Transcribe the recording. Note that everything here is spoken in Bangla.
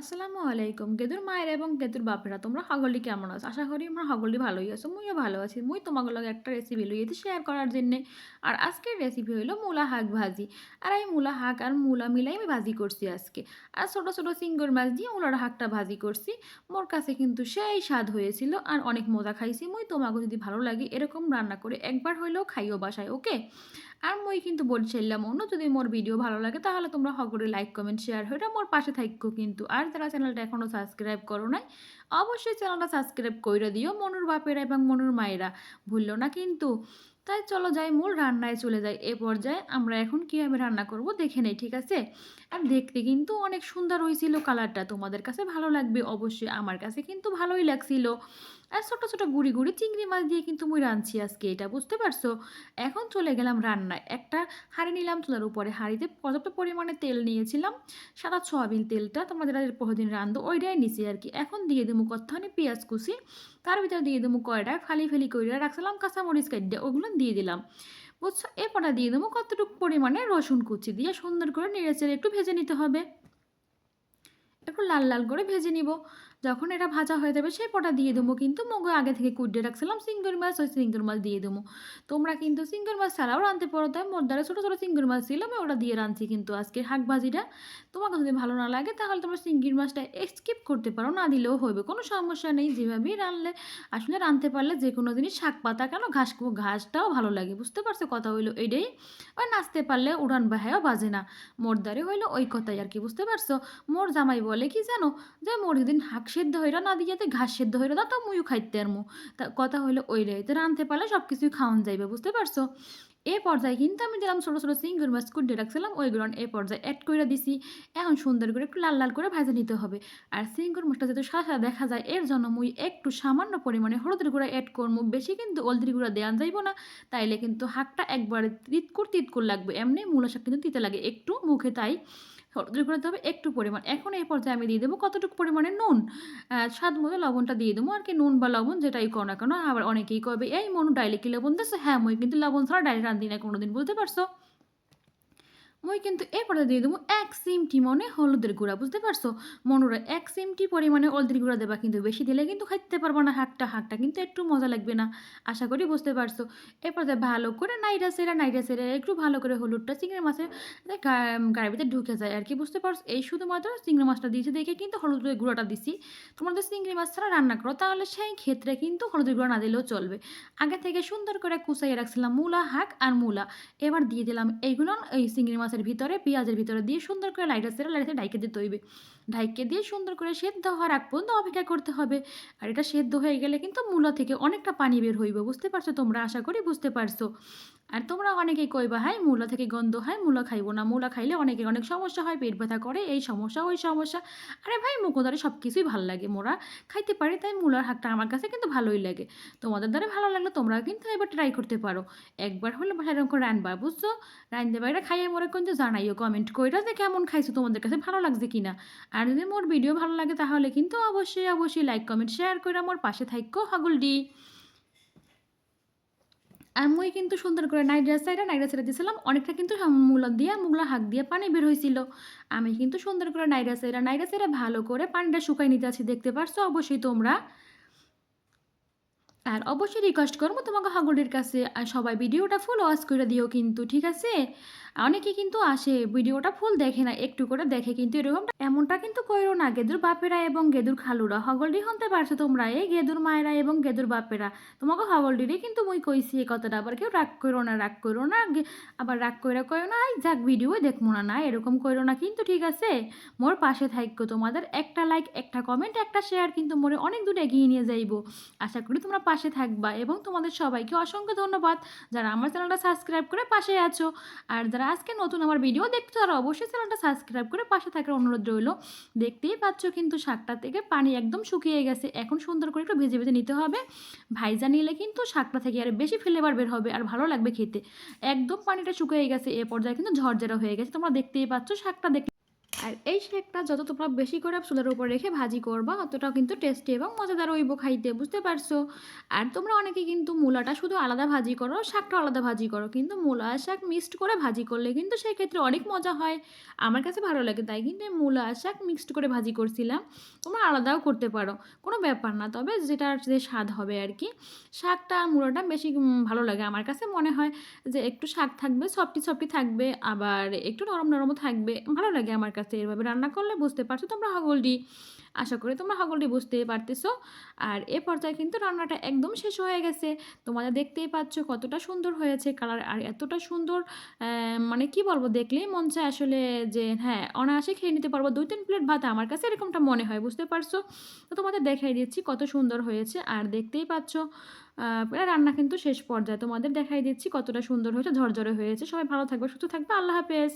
আসসালামু আলাইকুম। গেদুর মায়ের এবং গেদুর বাপেরা, তোমরা সকলটি কেমন আছো? আশা করি আমরা সকলটি ভালোই আছো, মুইও ভালো আছি। মুই তোমাকে লগে একটা রেসিপি লইয়েছি শেয়ার করার জন্যে। আর আজকের রেসিপি হইল মূলা শাক ভাজি। আর এই মূলা শাক আর মূলা মিলাই আমি ভাজি করছি আজকে। আর ছোটো ছোটো সিঙ্গর মাছ দিয়ে মূলার শাকটা ভাজি করছি। মোর কাছে কিন্তু সেই স্বাদ হয়েছিল আর অনেক মজা খাইছি। মুই তোমাকে যদি ভালো লাগে এরকম রান্না করে একবার হইলেও খাইও বাসায়, ওকে? আর মই কিন্তু বলছিলাম, অন্য যদি মোর ভিডিও ভালো লাগে তাহলে তোমরা সকলে লাইক কমেন্ট শেয়ার হয়ে মোর পাশে থাকো কিন্তু। আর যারা চ্যানেলটা এখনও সাবস্ক্রাইব করো নাই, অবশ্যই চ্যানেলটা সাবস্ক্রাইব করে দিও। মনুর বাপেরা এবং মনুর মায়েরা ভুললো না কিন্তু। তাই চলো যাই, মূল রান্নায় চলে যাই। এ পর্যায়ে আমরা এখন কীভাবে রান্না করব দেখে নেই, ঠিক আছে? আর দেখতে কিন্তু অনেক সুন্দর হয়েছিল কালারটা তোমাদের কাছে ভালো লাগবে অবশ্যই, আমার কাছে কিন্তু ভালোই লাগছিল। আর ছোটো ছোটো গুড়ি গুড়ি চিংড়ি মাছ দিয়ে কিন্তু মুই রাঁধছি আজকে, এটা বুঝতে পারছ? এখন চলে গেলাম রান্নায়। একটা হাঁড়ি নিলাম চুলার উপরে। হাঁড়িতে পর্যাপ্ত পরিমাণে তেল নিয়েছিলাম। সাদা সয়াবিন তেলটা তোমরা যেটা প্রতিদিন রান্ধো ওইটাই নিচে আর কি। এখন দিয়ে দেবো কতখানি পেঁয়াজ কুচি, তার ভিতরে দিয়ে দেবো কয়টা ফালি ফেলি করে রাখছিলাম কাঁচামরিচ কাটিয়ে ওগুলো দিয়ে দিলাম। বুঝছ? এরপরে দিয়ে দেবো কতটুকু পরিমাণে রসুন কুচি দিয়ে সুন্দর করে নেড়ে চেড়ে একটু ভেজে নিতে হবে। একটু লাল লাল করে ভেজে নিব। যখন এটা ভাজা হয়ে যাবে সেই পটা দিয়ে দেবো। কিন্তু মুগ আগে থেকে কুড়িয়ে রাখছিলাম, সিঙ্গুর মাছ, ওই সিঙ্গুর মাছ দিয়ে দেবো। তোমরা কিন্তু সিঙ্গুর মাছ ছাড়াও রাঁধতে পারো। তাই মোর দ্বারা ছোটো ছোটো সিঙ্গুর মাছ ছিল, আমি ওটা দিয়ে রাঁধছি কিন্তু আজকে শাক ভাজিটা। তোমাকে যদি ভালো না লাগে, তাহলে তোমরা সিঙ্গির মাছটা স্কিপ করতে পারো, না দিলেও হবে কোনো সমস্যা নেই, যেভাবেই রাঁধলে, আসলে রাঁধতে পারলে যে কোনো জিনিস, শাক পাতা কেন, ঘাস, ঘাসটাও ভালো লাগে, বুঝতে পারছ? কথা হইল এটাই। ওই নাচতে পারলে উড়ান বাহায়ও বাজে না। মোর দ্বারে হইল ওই কথাই আর কি, বুঝতে পারছ? মোর জামাই বলে কি জানো? যে মোর দিন হাক সেদ্ধ হইরা না দিয়ে ঘাস সেদ্ধ হইরা দাও, তো মুইও খাইতে আরমু। তা কথা হইল ওই রে তো রাঁধতে পারলে সব কিছুই খাওয়ান যাইবে, বুঝতে পারছ? এ পর্যায়ে কিন্তু আমি দিলাম ছোটো ছোটো সিঙ্গুর মাছ কুটে রাখছিলাম ওইগুলো এ পর্যায়ে অ্যাড করে দিছি। এখন সুন্দর করে একটু লাল লাল করে ভাজা নিতে হবে। আর সিঙ্গুর মাছটা সাদা সাদা দেখা যায়, এর জন্য মুই একটু সামান্য পরিমাণে হলুদের গুঁড়া অ্যাড করব বেশি কিন্তু হলদির গুঁড়া দেওয়া যাইব না, তাইলে কিন্তু হাকটা একবারে তিতকুর তিতকুর লাগবে। এমনি মূলা শাক কিন্তু তিতে লাগে, একটু মুখে তাই। গুঁড়ো দিতে হবে, একটু পরিমাণ। এখন এই পর্যায়ে আমি দিয়ে দেবো কতটুকু পরিমাণে নুন। স্বাদ মতো লবণটা দিয়ে দেবো, আর কি নুন বা লবণ যেটাই করো না কেন, আবার অনেকেই কবে, এই মনু ডাইলে কি লবণ দিচ্ছে হ্যাঁ মই কিন্তু লবণ ছাড়া ডাইলে রান্ধি না, কোনোদিন বুঝতে পারছ? মই কিন্তু এরপরে দিয়ে দেবো এক সিমটি মনে হলুদের গুঁড়া, বুঝতে পারছ? মনোরা এক সিমটি পরিমাণে হলুদের গুঁড়া দেবা কিন্তু বেশি দিলে কিন্তু খাইতে পারব না হাঁকটা হাঁকটা কিন্তু একটু মজা লাগবে না, আশা করি বুঝতে পারছ। এরপর ভালো করে নাইরা সেরা নাইরা সেরা একটু ভালো করে হলুদটা চিংড়ি মাছের গাড়ির ভিতরে ঢুকে যায় আর কি, বুঝতে পারছ? এই শুধুমাত্র চিংড়ি মাছটা দিয়েছি দেখে কিন্তু হলুদের গুঁড়াটা দিছি। তোমাদের চিংড়ি মাছ ছাড়া রান্না করো, তাহলে সেই ক্ষেত্রে কিন্তু হলুদের গুঁড়া না দিলেও চলবে। আগে থেকে সুন্দর করে কুচাইয়ে রাখছিলাম মূলা, হাঁক আর মূলা। এবার দিয়ে দিলাম এইগুলো, এই চিংড়ি মাছ মাছের ভিতরে, পেঁয়াজের ভিতরে দিয়ে সুন্দর করে লাইটার সেরে লাইটার ঢাইকে দিতে হইবে ঢাইকে দিয়ে সুন্দর করে সেদ্ধ হওয়ার আগ পর্যন্ত অপেক্ষা করতে হবে। আর এটা সেদ্ধ হয়ে গেলে কিন্তু মূলা থেকে অনেকটা পানি বের হইবে, বুঝতে পারছ তোমরা? আশা করি বুঝতে পারছ। আর তোমরা অনেকেই কইবা, হাই, মূলা থেকে গন্ধ হয় মূলা খাইবো না, মূলা খাইলে অনেকের অনেক সমস্যা হয়, পেট ব্যথা করে, এই সমস্যা, ওই সমস্যা। আরে ভাই মুখোদারে সব কিছুই ভালো লাগে মোরা। খাইতে পারি, তাই মূলার হাকটা আমার কাছে কিন্তু ভালোই লাগে। তোমাদের দ্বারা ভালো লাগলে তোমরা কিন্তু এবার ট্রাই করতে পারো। একবার হলে ভালো এরকম রানবা বুঝছ? রানতে বাইরে খাইয়ে মোরে কিন্তু জানাইও কমেন্ট কইরা যে কেমন খাইছো, তোমাদের কাছে ভালো লাগছে কিনা। আর যদি মোর ভিডিও ভালো লাগে তাহলে কিন্তু অবশ্যই অবশ্যই লাইক কমেন্ট শেয়ার করে আমার পাশে থাকো হাগুলডি। আর মুই কিন্তু সুন্দর করে নাইড্রাস সাইডে নাইড্রাস সাইডে দিয়েছিলাম অনেকটা কিন্তু মূলা দিয়ে, মুগলা হাক দিয়ে পানি বের হয়েছিল আমি কিন্তু সুন্দর করে নাইড্রাস সাইডা নাইড্রাস সাইডে ভালো করে পানিটা শুকাই নিতে আছি, দেখতে পারছ? অবশ্যই তোমরা। আর অবশ্যই রিকোয়েস্ট করব তোমাকে হাগুলির কাছে, আর সবাই ভিডিওটা ফুল ওয়াচ করে দিও কিন্তু, ঠিক আছে? অনেকে কিন্তু আসে ভিডিওটা ফুল দেখে না, একটু করে দেখে কিন্তু এরকম এমনটা কিন্তু কইরো না, গেদুর বাপেরা এবং গেদুর খালুরা। হগলডি হতে পারছ তোমরা, এই গেদুর মায়েরা এবং গেদুর বাপেরা। তোমাকে হগলডিরে কিন্তু মুই কইছি এই কথাটা, আবার কেউ রাগ করো না, রাগ করো না আবার রাগ কইরা কইরো না যাক ভিডিও দেখব না না, এরকম করো না, কিন্তু ঠিক আছে, মোর পাশে থাকো তোমাদের একটা লাইক একটা কমেন্ট একটা শেয়ার কিন্তু মোরে অনেক দূর এগিয়ে নিয়ে যাইবো। আশা করি তোমরা পাশে থাকবা এবং তোমাদের সবাইকে অসংখ্য ধন্যবাদ, যারা আমার চ্যানেলটা সাবস্ক্রাইব করে পাশে আছো। আর যারা আজকে নতুন আমার ভিডিও দেখতে তারা অবশ্যই চ্যানেলটা সাবস্ক্রাইব করে পাশে থাকার অনুরোধ রইল। দেখতেই পাচ্ছ কিন্তু শাকটা থেকে পানি একদম শুকিয়ে গেছে। এখন সুন্দর করে একটু ভেজে ভেজে নিতে হবে। ভাইজা নিলে কিন্তু শাকটা থেকে আর বেশি ফ্লেভার বের হবে আর ভালো লাগবে খেতে। একদম পানিটা শুকিয়ে গেছে, এ পর্যায়ে কিন্তু ঝরঝরা হয়ে গেছে। তোমরা দেখতেই পাচ্ছ শাকটা দেখতে আর এই শেকটা যত তোমরা বেশি করে চুলার উপর রেখে ভাজি করবা, অতটাও কিন্তু টেস্টি এবং মজাদার হইব খাইতে, বুঝতে পারছ? আর তোমরা অনেকে কিন্তু মূলাটা শুধু আলাদা ভাজি করো শাকটা আলাদা ভাজি করো, কিন্তু মূলা আর শাক মিক্সড করে ভাজি করলে কিন্তু সেক্ষেত্রে অনেক মজা হয়। আমার কাছে ভালো লাগে তাই কিন্তু মূলা আর শাক মিক্সড করে ভাজি করছিলাম। তোমরা আলাদাও করতে পারো, কোনো ব্যাপার না, তবে যেটার যে স্বাদ হবে আর কি। শাকটা আর মূলাটা বেশি ভালো লাগে আমার কাছে মনে হয় যে একটু শাক থাকবে সফটি সফটি থাকবে, আবার একটু নরম নরমও থাকবে, ভালো লাগে আমার কাছে। এভাবে রান্না করলে বুঝতে পারছ তোমরা হগলডি। আশা করি তোমরা হগলডি বুঝতে পারতেছো। আর এ পর্যায়ে কিন্তু রান্নাটা একদম শেষ হয়ে গেছে। তোমাদের দেখতেই পাচ্ছ কতটা সুন্দর হয়েছে কালার আর এতটা সুন্দর মানে কি বলব দেখলেই মন চায় আসলে যে হ্যাঁ অনায়াসে খেয়ে নিতে পারব। দুই, তিন প্লেট ভাত আমার কাছে এরকমটা মনে হয়, বুঝতে পারছ? তো তোমাদের দেখাই দিচ্ছি কত সুন্দর হয়েছে। আর দেখতেই পাচ্ছ রান্না কিন্তু শেষ পর্যায়ে। তোমাদের দেখাই দিচ্ছি কতটা সুন্দর হয়েছে, ঝরঝরে হয়েছে। সবাই ভালো থাকবে, সুস্থ থাকবে। আল্লাহ হাফেজ।